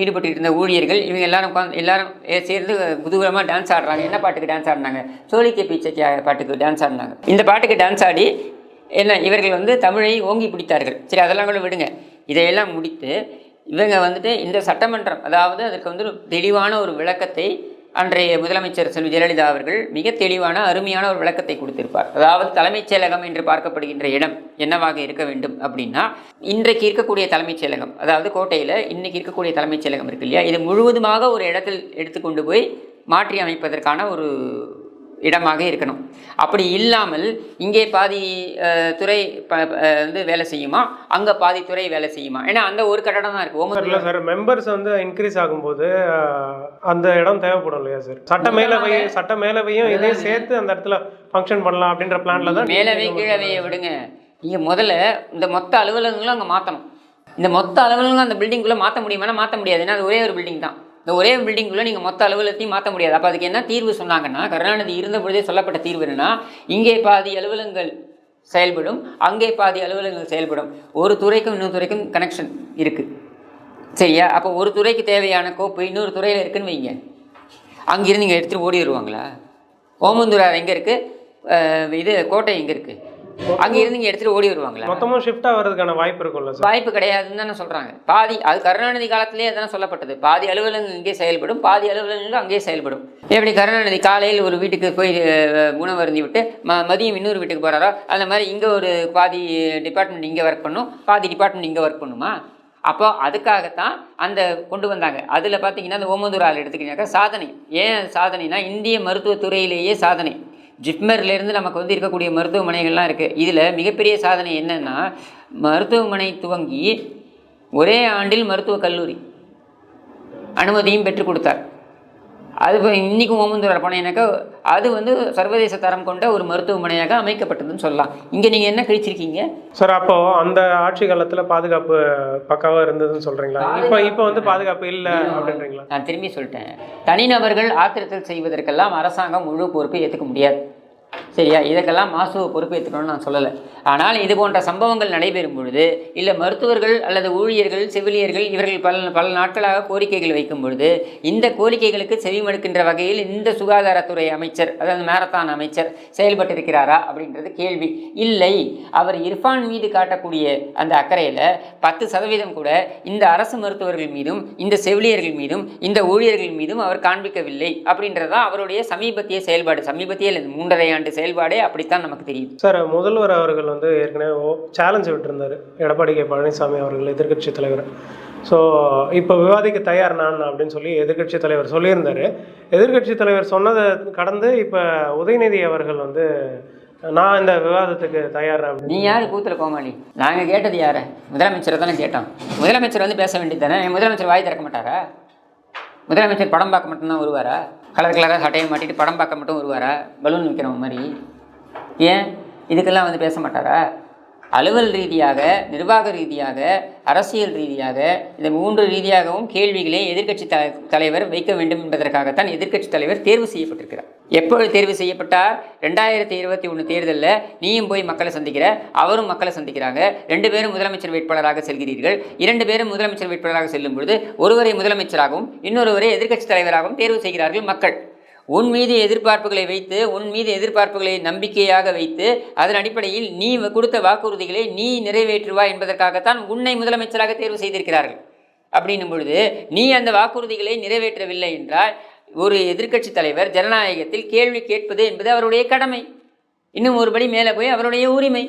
ஈடுபட்டு இருந்த ஊழியர்கள் இவங்க எல்லாரும் உட்காந்து எல்லாரும் சேர்ந்து குதூகலமாக டான்ஸ் ஆடுறாங்க. என்ன பாட்டுக்கு டான்ஸ் ஆடினாங்க? சோழிக்க பீச்சைக்கு பாட்டுக்கு டான்ஸ் ஆடினாங்க. இந்த பாட்டுக்கு டான்ஸ் ஆடி என்ன இவர்கள் வந்து தமிழை ஓங்கி பிடித்தார்கள். சரி அதெல்லாம் கூட விடுங்க. இதையெல்லாம் முடித்து இவங்க வந்துட்டு இந்த சட்டமன்றம் அதாவது அதற்கு வந்து ஒரு தெளிவான ஒரு விளக்கத்தை அன்றைய முதலமைச்சர் செல்வி ஜெயலலிதா அவர்கள் மிக தெளிவான அருமையான ஒரு விளக்கத்தை கொடுத்திருப்பார். அதாவது தலைமைச் செயலகம் என்று பார்க்கப்படுகின்ற இடம் என்னவாக இருக்க வேண்டும் அப்படின்னா இன்றைக்கு இருக்கக்கூடிய தலைமைச் செயலகம் அதாவது கோட்டையில் இன்றைக்கு இருக்கக்கூடிய தலைமைச் செயலகம் இருக்கு இல்லையா? இது முழுவதுமாக ஒரு இடத்தில் எடுத்துக்கொண்டு போய் மாற்றி அமைப்பதற்கான ஒரு இடமாக இருக்கணும். அப்படி இல்லாமல் இங்கே பாதி துறை வந்து வேலை செய்யுமா? அங்கே பாதி துறை வேலை செய்யுமா? ஏன்னா அந்த ஒரு கட்டடம் தான் இருக்குது இல்ல சார். மெம்பர்ஸ் வந்து இன்க்ரீஸ் ஆகும்போது அந்த இடம் தேவைப்படும் இல்லையா சார்? சட்ட மேலவை சட்ட மேலவையும் இதையும் சேர்த்து அந்த இடத்துல ஃபங்க்ஷன் பண்ணலாம் அப்படின்ற பிளான்ல தான் மேலவே கீழவையை விடுங்க. நீங்கள் முதல்ல இந்த மொத்த அலுவலகங்களும் அங்கே மாற்றணும் இந்த மொத்த அலுவலகங்களும் அந்த பில்டிங்குள்ளே மாற்ற முடியுமானா மாற்ற முடியாது. ஏன்னா அது ஒரே ஒரு பில்டிங் தான். இந்த ஒரே பில்டிங்குள்ளே நீங்கள் மொத்த அலுவலகத்தையும் மாற்ற முடியாது. அப்போ அதுக்கு என்ன தீர்வு சொன்னாங்கன்னா கருணாநிதி இருந்த பொழுதே சொல்லப்பட்ட தீர்வு என்னன்னா இங்கே பாதி அலுவலகங்கள் செயல்படும் அங்கே பாதி அலுவலகங்கள் செயல்படும். ஒரு துறைக்கும் இன்னொரு துறைக்கும் கனெக்ஷன் இருக்குது சரியா? அப்போ ஒரு துறைக்கு தேவையான கோப்பு இன்னொரு துறையில் இருக்குன்னு வைங்க. அங்கேருந்து இங்கே எடுத்துகிட்டு ஓடி வருவாங்களா ஓமந்தூரார் எங்கே இருக்குது இது கோட்டை எங்கே இருக்குது அங்கே இருந்து இங்கே எடுத்துகிட்டு ஓடி வருவாங்களா? மொத்தமும் ஷிஃப்ட் ஆகிறதுக்கான வாய்ப்பு இருக்கும்ல வாய்ப்பு கிடையாதுன்னு தானே சொல்கிறாங்க பாதி அது கருணாநிதி காலத்திலே அதானே சொல்லப்பட்டது. பாதி அலுவலகங்கள் இங்கே செயல்படும் பாதி அலுவலகங்கள் அங்கே செயல்படும். எப்படி கருணாநிதி காலையில் ஒரு வீட்டுக்கு போய் உணவு அருந்தி விட்டு ம மதியம் இன்னொரு வீட்டுக்கு போகிறாரோ அந்த மாதிரி இங்கே ஒரு பாதி டிபார்ட்மெண்ட் இங்கே ஒர்க் பண்ணும் பாதி டிபார்ட்மெண்ட் இங்கே ஒர்க் பண்ணுமா? அப்போ அதுக்காகத்தான் அந்த கொண்டு வந்தாங்க. அதில் பார்த்தீங்கன்னா அந்த ஓமந்தூரால் எடுத்துக்கிட்டாக்கா சாதனை. ஏன் சாதனைனா இந்திய மருத்துவத்துறையிலேயே சாதனை. ஜிப்மர்லேருந்து நமக்கு வந்து இருக்கக்கூடிய மருத்துவமனைகள்லாம் இருக்குது இதில் மிகப்பெரிய சாதனை என்னன்னா மருத்துவமனை துவங்கி ஒரே ஆண்டில் மருத்துவக் கல்லூரி அனுமதியும் பெற்றுக் கொடுத்தார். அது இப்போ இன்றைக்கும் ஓமந்தூரார் போனீங்கன்னாக்கா அது வந்து சர்வதேச தரம் கொண்ட ஒரு மருத்துவமனையாக அமைக்கப்பட்டதுன்னு சொல்லலாம். இங்கே நீங்கள் என்ன கழிச்சிருக்கீங்க? சார் அப்போ அந்த ஆட்சி காலத்துல பாதுகாப்பு பக்காவா இருந்ததுன்னு சொல்றீங்களா? இப்போ இப்போ வந்து பாதுகாப்பு இல்ல அப்படின்றீங்களா? நான் திரும்பி சொல்லிட்டேன். தனிநபர்கள் ஆத்திரத்தில் செய்வதற்கெல்லாம் அரசாங்கம் முழு பொறுப்பை ஏற்றுக்க முடியாது. சரியா? இதற்கெல்லாம் மாசுவ பொறுப்பேற்றுக்கணும்னு நான் சொல்லலை. ஆனால் இது போன்ற சம்பவங்கள் நடைபெறும் பொழுது இல்லை மருத்துவர்கள் அல்லது ஊழியர்கள் செவிலியர்கள் இவர்கள் பல பல நாட்களாக கோரிக்கைகள் வைக்கும் பொழுது இந்த கோரிக்கைகளுக்கு செவிமடுக்கின்ற வகையில் இந்த சுகாதாரத்துறை அமைச்சர் அதாவது மேரத்தான் அமைச்சர் செயல்பட்டிருக்கிறாரா அப்படின்றது கேள்வி. இல்லை அவர் இர்ஃபான் மீது காட்டக்கூடிய அந்த அக்கறையில் பத்து சதவீதம் கூட இந்த அரசு மருத்துவர்கள் மீதும் இந்த செவிலியர்கள் மீதும் இந்த ஊழியர்கள் மீதும் அவர் காண்பிக்கவில்லை அப்படின்றதான் அவருடைய சமீபத்திய செயல்பாடு சமீபத்திய மூன்றரை ஆண்டு அதிகாரிகளுடைய செயல்பாடே அப்படித்தான் நமக்கு தெரியுது. சார் முதல்வர் அவர்கள் வந்து ஏற்கனவே சேலஞ்ச் விட்டுருந்தாரு. எடப்பாடி கே. பழனிசாமி அவர்கள் எதிர்க்கட்சி தலைவர். ஸோ இப்போ விவாதிக்க தயார் நான் அப்படின்னு சொல்லி எதிர்க்கட்சி தலைவர் சொல்லியிருந்தாரு. எதிர்க்கட்சி தலைவர் சொன்னதை கடந்து இப்போ உதயநிதி அவர்கள் வந்து நான் இந்த விவாதத்துக்கு தயார் நீ யார்? கூத்துல கோமாளி. நாங்க கேட்டது யார? முதலமைச்சரை தானே கேட்டோம். முதலமைச்சர் வந்து பேச வேண்டியது தானே? முதலமைச்சர் வாய் திறக்க மாட்டாரா? முதலமைச்சர் படம் பார்க்க மட்டும்தான் வருவாரா? கலர் கலராக சட்டையை மாட்டிட்டு படம் பார்க்க மட்டும் வருவாரா? பலூன் விற்கிறவங்க மாதிரி. ஏன்? இதுக்கெல்லாம் வந்து பேச மாட்டாரா? அலுவல் ரீதியாக நிர்வாக ரீதியாக அரசியல் ரீதியாக இந்த மூன்று ரீதியாகவும் கேள்விகளை எதிர்க்கட்சி த தலைவர் வைக்க வேண்டும் என்பதற்காகத்தான் எதிர்க்கட்சி தலைவர் தேர்வு செய்யப்பட்டிருக்கிறார். எப்பொழுது தேர்வு செய்யப்பட்டார்? ரெண்டாயிரத்தி இருபத்தி ஒன்று தேர்தலில் நீயும் போய் மக்களை சந்திக்கிற அவரும் மக்களை சந்திக்கிறாங்க. ரெண்டு பேரும் முதலமைச்சர் வேட்பாளராக செல்கிறீர்கள். இரண்டு பேரும் முதலமைச்சர் வேட்பாளராக செல்லும் பொழுது ஒருவரை முதலமைச்சராகவும் இன்னொருவரை எதிர்க்கட்சி தலைவராகவும் தேர்வு செய்கிறார்கள் மக்கள். உன் மீது எதிர்பார்ப்புகளை வைத்து உன் மீது எதிர்பார்ப்புகளை நம்பிக்கையாக வைத்து அதன் அடிப்படையில் நீ கொடுத்த வாக்குறுதிகளை நீ நிறைவேற்றுவாய் என்பதற்காகத்தான் உன்னை முதலமைச்சராக தேர்வு செய்திருக்கிறார்கள். அப்படின்னும் பொழுது நீ அந்த வாக்குறுதிகளை நிறைவேற்றவில்லை என்றால் ஒரு எதிர்க்கட்சி தலைவர் ஜனநாயகத்தில் கேள்வி கேட்பது என்பது அவருடைய கடமை. இன்னும் ஒருபடி மேலே போய் அவருடைய உரிமை.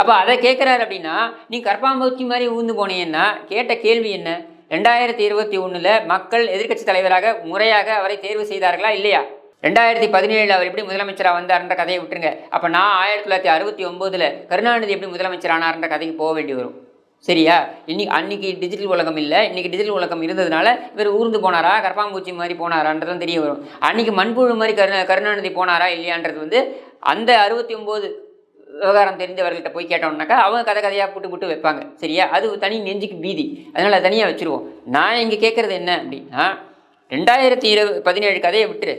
அப்போ அதை கேட்குறாரு அப்படின்னா நீ கற்பாம்பூச்சி மாதிரி ஊந்து போனீங்கன்னா கேட்ட கேள்வி என்ன? ரெண்டாயிரத்தி இருபத்தி ஒன்றில் மக்கள் எதிர்க்கட்சி தலைவராக முறையாக அவரை தேர்வு செய்தார்களா இல்லையா? ரெண்டாயிரத்தி பதினேழில் அவர் எப்படி முதலமைச்சராக வந்தார்ன்ற கதையை விட்டுருங்க. அப்போ நான் ஆயிரத்தி தொள்ளாயிரத்தி அறுபத்தி ஒம்போதில் கருணாநிதி எப்படி முதலமைச்சர் ஆனார்ன்ற கதைக்கு போக வேண்டி வரும். சரியா? இன்னைக்கு அன்னைக்கு டிஜிட்டல் உலகம் இல்லை. இன்னைக்கு டிஜிட்டல் உலகம் இருந்ததுனால இவர் ஊர்ந்து போனாரா? கற்பாம்பூச்சி மாதிரி போனாரான்றதும் தெரிய வரும். அன்னைக்கு மண்புழு மாதிரி கருணா கருணாநிதி போனாரா இல்லையான்றது வந்து அந்த அறுபத்தி ஒம்பது விவகாரம் தெரிஞ்சவர்கள்ட்ட போய் கேட்டோம்னாக்கா அவங்க கதை கதையாக புட்டு புட்டு வைப்பாங்க. சரியா? அது தனி நெஞ்சுக்கு பீதி. அதனால் அதை தனியாக வச்சுருவோம். நான் இங்கே கேட்குறது என்ன அப்படின்னா ரெண்டாயிரத்தி இருபது பதினேழு கதையை விட்டுரு.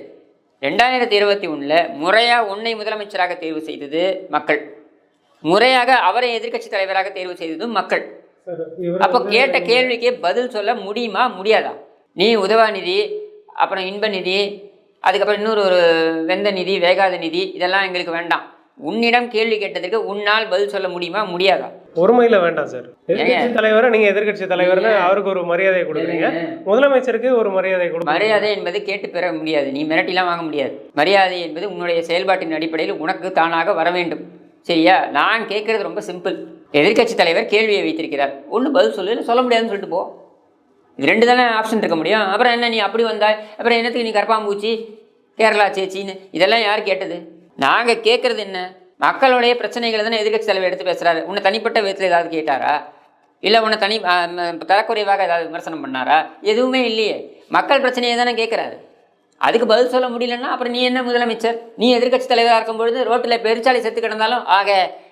ரெண்டாயிரத்தி இருபத்தி ஒன்றில் முறையாக உன்னை முதலமைச்சராக தேர்வு செய்தது மக்கள். முறையாக அவரை எதிர்க்கட்சி தலைவராக தேர்வு செய்ததும் மக்கள். அப்போ கேட்ட கேள்விக்கே பதில் சொல்ல முடியுமா முடியாதா? நீ உதவாநிதி அப்புறம் இன்ப நிதி அதுக்கப்புறம் இன்னொரு ஒரு வெந்த நிதி வேகாத நிதி இதெல்லாம் எங்களுக்கு வேண்டாம். உன்னிடம் கேள்வி கேட்டதுக்கு உன்னால் பதில் சொல்ல முடியுமா? முடியாதா? ஒருமையில வேண்டாம் சார். எதிர்க்கட்சி தலைவரை நீங்க எதிர்க்கட்சி தலைவர்னு அவருக்கு ஒரு மரியாதை கொடுக்குறீங்க. முதலமைச்சருக்கு ஒரு மரியாதை கொடுக்குறீங்க. மரியாதை என்பது கேட்டு பெற முடியாது. நீ மிரட்டிலாம் வாங்க முடியாது. மரியாதை என்பது உன்னுடைய செயல்பாட்டின் அடிப்படையில் உனக்கு தானாக வர வேண்டும். சரியா? நான் கேட்கறது ரொம்ப சிம்பிள். எதிர்க்கட்சி தலைவர் கேள்வியை வைத்திருக்கிறார். ஒன்று பதில் சொல்லு சொல்ல முடியாதுன்னு சொல்லிட்டு போ. இது ரெண்டு தானே ஆப்ஷன் இருக்க முடியும். அப்புறம் என்ன நீ அப்படி வந்தாய்? அப்புறம் என்னத்துக்கு நீ கரப்பாம்பூச்சி கேரளா சேச்சின்னு? இதெல்லாம் யார் கேட்டது? நாங்கள் கேட்குறது என்ன? மக்களுடைய பிரச்சனைகளை தானே எதிர்க்கட்சி தலைவர் எடுத்து பேசுகிறாரு உன்னை தனிப்பட்ட விதத்தில் ஏதாவது கேட்டாரா? இல்லை உன்னை தனி தரக்குறைவாக ஏதாவது விமர்சனம் பண்ணாரா? எதுவுமே இல்லையே. மக்கள் பிரச்சனையை தானே கேட்குறாரு அதுக்கு பதில் சொல்ல முடியலன்னா அப்புறம் நீ என்ன முதலமைச்சர்? நீ எதிர்க்கட்சி தலைவராக இருக்கும் பொழுது ரோட்டில் பெருச்சாலை செத்து கிடந்தாலும் ஆக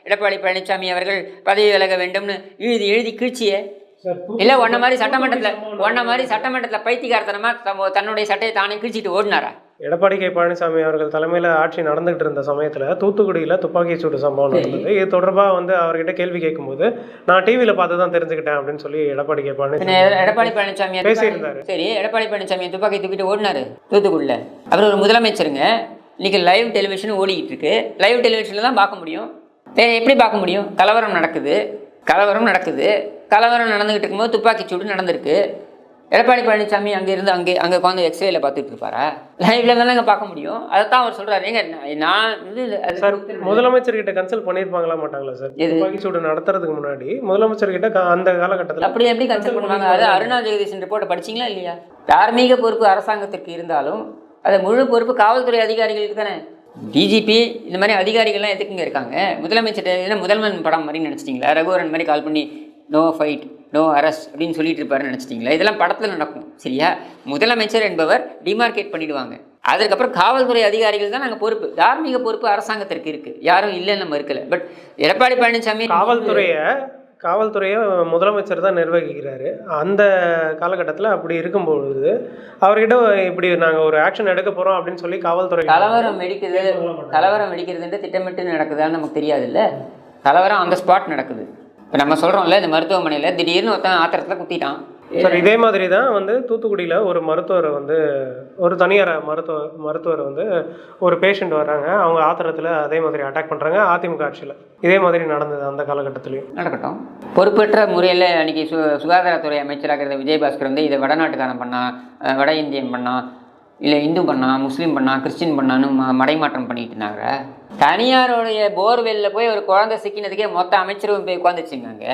எடப்பாடி பழனிசாமி அவர்கள் பதவி விலக வேண்டும்னு எழுதி எழுதி கிழிச்சியே. இல்லை ஒன்ன மாதிரி சட்டமன்றத்தில் ஒன்ன மாதிரி சட்டமன்றத்தில் பைத்தியகாரத்தனமாக தன்னுடைய சட்டையை தானே கிழிச்சிட்டு ஓடினாரா? எடப்பாடி கே. பழனிசாமி அவர்கள் தலைமையில ஆட்சி நடந்துகிட்டு இருந்த சமயத்துல தூத்துக்குடியில துப்பாக்கி சூடு சம்பவம் நடந்தது. இது தொடர்பா வந்து அவர்கிட்ட கேள்வி கேட்கும்போது நான் டிவியில பார்த்து தான் தெரிஞ்சுக்கிட்டேன் அப்படின்னு சொல்லி எடப்பாடி கே. பழனிசாமி எட- எடப்பாடி பழனிசாமி பேசியிருந்தாரு. சரி எடப்பாடி பழனிசாமி துப்பாக்கி தூக்கிட்டு ஓடினாரு தூத்துக்குடியில். அவர் ஒரு முதலமைச்சருங்க. இன்னைக்கு லைவ் டெலிவிஷன் ஓடிக்கிட்டு இருக்கு. லைவ் டெலிவிஷனில் தான் பார்க்க முடியும். வேற எப்படி பார்க்க முடியும்? கலவரம் நடக்குது. கலவரம் நடக்குது. கலவரம் நடந்துகிட்டு இருக்கும்போது துப்பாக்கி சூடு நடந்திருக்கு. எடப்பாடி பழனிசாமி அங்கே இருந்து அங்கே அங்கே உட்காந்து எக்ஸ்ரேல பார்த்துட்டு இருப்பாரா? லைவ்ல தானே அங்கே பார்க்க முடியும். அதைத்தான் அவர் சொல்றாரு. ஏங்க நான் வந்து அது- சார் முதலமைச்சர் கிட்ட கன்சல்ட் பண்ணியிருப்பாங்களா மாட்டாங்களா சார்? எது? துப்பாக்கி சூடு நடத்துறதுக்கு முன்னாடி முதலமைச்சர் கிட்ட அந்த காலகட்டத்துல அப்படி எப்படி கன்சல்ட் பண்ணுவாங்க? அது அருணா ஜெகதீஷன் ரிப்போர்ட்டை படிச்சீங்களா இல்லையா? தார்மீக பொறுப்பு அரசாங்கத்திற்கு இருந்தாலும் அது முழு பொறுப்பு காவல்துறை அதிகாரிகளுக்கு தானே? டிஜிபி இந்த மாதிரி அதிகாரிகள்லாம் எதுக்குங்க இருக்காங்க? முதலமைச்சர் முதல்வன் படம் மாதிரி நினச்சிட்டிங்களா? ரகுவரன் மாதிரி கால் பண்ணி நோ ஃபைட் நோ அரெஸ்ட் அப்படின்னு சொல்லிட்டு இருப்பாருன்னு நினச்சிட்டிங்களா? இதெல்லாம் படத்தில் நடக்கும் சரியா? முதலமைச்சர் என்பவர் டிமார்க்கேட் பண்ணிடுவாங்க. அதுக்கப்புறம் காவல்துறை அதிகாரிகள் தான் நாங்கள் பொறுப்பு. தார்மீக பொறுப்பு அரசாங்கத்திற்கு இருக்குது யாரும் இல்லைன்னு நம்ம இருக்கல. பட் எடப்பாடி பழனிசாமி காவல்துறைய காவல்துறையை முதலமைச்சர் தான் நிர்வகிக்கிறாரு. அந்த காலகட்டத்தில் அப்படி இருக்கும்பொழுது அவர்கிட்ட இப்படி நாங்கள் ஒரு ஆக்ஷன் எடுக்க போகிறோம் அப்படின்னு சொல்லி காவல்துறை கலவரம் வெடிக்குது. கலவரம் வெடிக்கிறதுன்ட்டு திட்டமிட்டு நடக்குதான்னு நமக்கு தெரியாதுல்ல? கலவரம் அந்த ஸ்பாட் நடக்குது. இப்போ நம்ம சொல்கிறோம்ல இந்த மருத்துவமனையில் திடீர்னு ஒருத்தன் ஆத்திரத்தில் குத்திட்டான். சார் இதே மாதிரி தான் வந்து தூத்துக்குடியில் ஒரு மருத்துவர் வந்து ஒரு தனியார் மருத்துவ மருத்துவர் வந்து ஒரு பேஷண்ட் வர்றாங்க. அவங்க ஆத்திரத்தில் அதே மாதிரி அட்டாக் பண்ணுறாங்க அதிமுக ஆட்சியில். இதே மாதிரி நடந்தது அந்த காலகட்டத்திலையும். நடக்கட்டும். பொறுப்பற்ற முறையில் அன்றைக்கி சு சுகாதாரத்துறை அமைச்சராக இருந்த விஜயபாஸ்கர் வந்து இதை வடநாட்டுக்காரன் பண்ணான் வட இந்தியன் பண்ணான். இல்லை இந்து பண்ணா முஸ்லீம் பண்ணா கிறிஸ்டின் பண்ணான்னு ம மடைமாற்றம் பண்ணிட்டு இருந்தாங்க தனியாருடைய போர்வெல்ல போய் ஒரு குழந்தை சிக்கினதுக்கே மொத்த அமைச்சரும் போய் உட்காந்துச்சுங்க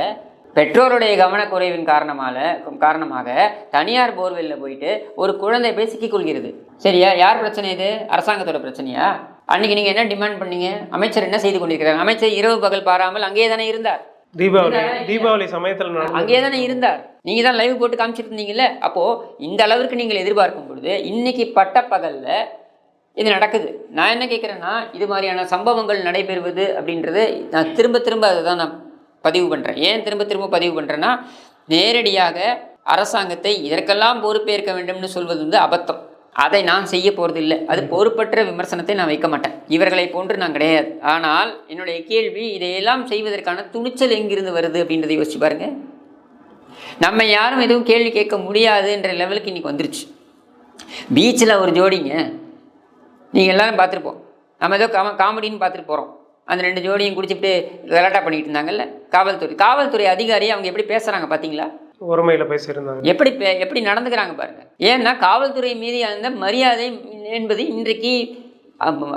பெற்றோருடைய கவனக்குறைவின் காரணமாக காரணமாக தனியார் போர்வெல்ல போயிட்டு ஒரு குழந்தை போய் சிக்கிக்கொள்கிறது சரியா? யார் பிரச்சனை இது? அரசாங்கத்தோட பிரச்சனையா? அன்னைக்கு நீங்கள் என்ன டிமாண்ட் பண்ணீங்க? அமைச்சர் என்ன செய்து கொண்டிருக்கிறாங்க அமைச்சர் இரவு பகல் பாராமல் அங்கேயே தானே இருந்தார். தீபாவளி தீபாவளி சமயத்தில் அங்கேயே தானே இருந்தார். நீங்கள் தான் லைவ் போட்டு காமிச்சிட்டு இருந்தீங்கல்ல? அப்போது இந்த அளவிற்கு நீங்கள் எதிர்பார்க்கும் பொழுது இன்னைக்கு பட்டப்பகல்ல இது நடக்குது. நான் என்ன கேட்குறேன்னா இது மாதிரியான சம்பவங்கள் நடைபெறுவது அப்படின்றது நான் திரும்ப திரும்ப அதை தான் நான் பதிவு பண்ணுறேன் ஏன் திரும்ப திரும்ப பதிவு பண்ணுறேன்னா நேரடியாக அரசாங்கத்தை இதற்கெல்லாம் பொறுப்பேற்க வேண்டும்னு சொல்வது வந்து அபத்தம். அதை நான் செய்ய போகிறது இல்லை அது பொறுப்பற்ற விமர்சனத்தை நான் வைக்க மாட்டேன். இவர்களை போன்று நான் கிடையாது. ஆனால் என்னுடைய கேள்வி இதையெல்லாம் செய்வதற்கான துணிச்சல் எங்கிருந்து வருது அப்படின்றத யோசிச்சு பாருங்க. நம்ம யாரும் எதுவும் கேள்வி கேட்க முடியாதுன்ற லெவலுக்கு இன்னைக்கு வந்துருச்சு. பீச்சில் ஒரு ஜோடிங்க. நீங்கள் எல்லாரும் பார்த்துருப்போம். நம்ம ஏதோ காம காமெடின்னு பார்த்துட்டு போகிறோம் அந்த ரெண்டு ஜோடியும் குடிச்சிட்டு கலாட்டா பண்ணிட்டு இருந்தாங்கல்ல? காவல்துறை காவல்துறை அதிகாரி அவங்க எப்படி பேசுகிறாங்க பார்த்தீங்களா ஒருமையில பேசியிருந்தாங்க. எப்படி பே- எப்படி நடந்துக்கிறாங்க பாருங்க. ஏன்னா காவல்துறை மீது அந்த மரியாதை என்பது இன்றைக்கு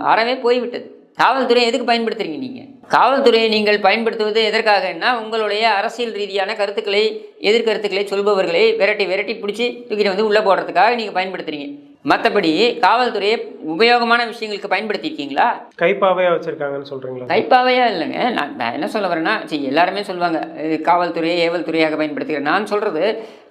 அறவே போய்விட்டது. காவல்துறையை எதுக்கு பயன்படுத்துறீங்க நீங்கள் காவல்துறையை நீங்கள் பயன்படுத்துவது எதற்காகன்னா உங்களுடைய அரசியல் ரீதியான கருத்துக்களை எதிர்கருத்துக்களை சொல்பவர்களை விரட்டி விரட்டி பிடிச்சி தூக்கிட்டு வந்து உள்ளே போடுறதுக்காக நீங்கள் பயன்படுத்துறீங்க. மற்றபடி காவல்துறையை உபயோகமான விஷயங்களுக்கு பயன்படுத்தியிருக்கீங்களா? கைப்பாவையா வச்சிருக்காங்கன்னு சொல்றீங்களா? கைப்பாவையா இல்லைங்க. நான் நான் என்ன சொல்ல வரேன்னா சரி எல்லாருமே சொல்லுவாங்க காவல்துறையை ஏவல் துறையாக பயன்படுத்துகிறேன் நான் சொல்கிறது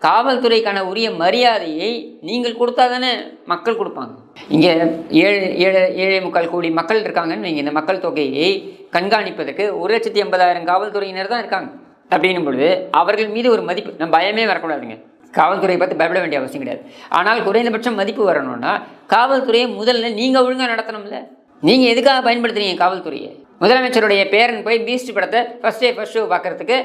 காவல்துறைக்கான உரிய மரியாதையை நீங்கள் கொடுத்தா தானே மக்கள் கொடுப்பாங்க. இங்கே ஏழு ஏழு ஏழே முக்கால் கோடி மக்கள் இருக்காங்கன்னு வைங்க. இந்த மக்கள் தொகையை கண்காணிப்பதற்கு ஒரு லட்சத்தி எண்பதாயிரம் காவல்துறையினர் தான் இருக்காங்க. அப்படின்னும் பொழுது அவர்கள் மீது ஒரு மதிப்பு நம்ம பயமே வரக்கூடாதுங்க. காவல்துறையை பார்த்து பயப்பட வேண்டிய அவசியம் கிடையாது. ஆனால் குறைந்தபட்சம் மதிப்பு வரணும்னா காவல்துறையை முதல்ல நீங்கள் ஒழுங்காக நடத்தணும்ல. நீங்கள் எதுக்காக பயன்படுத்துறீங்க காவல்துறையை? முதலமைச்சருடைய பேரன் போய் பீஸ்ட் படத்தை ஃபஸ்ட்டே ஃபர்ஸ்ட் ஷோ பார்க்குறதுக்கு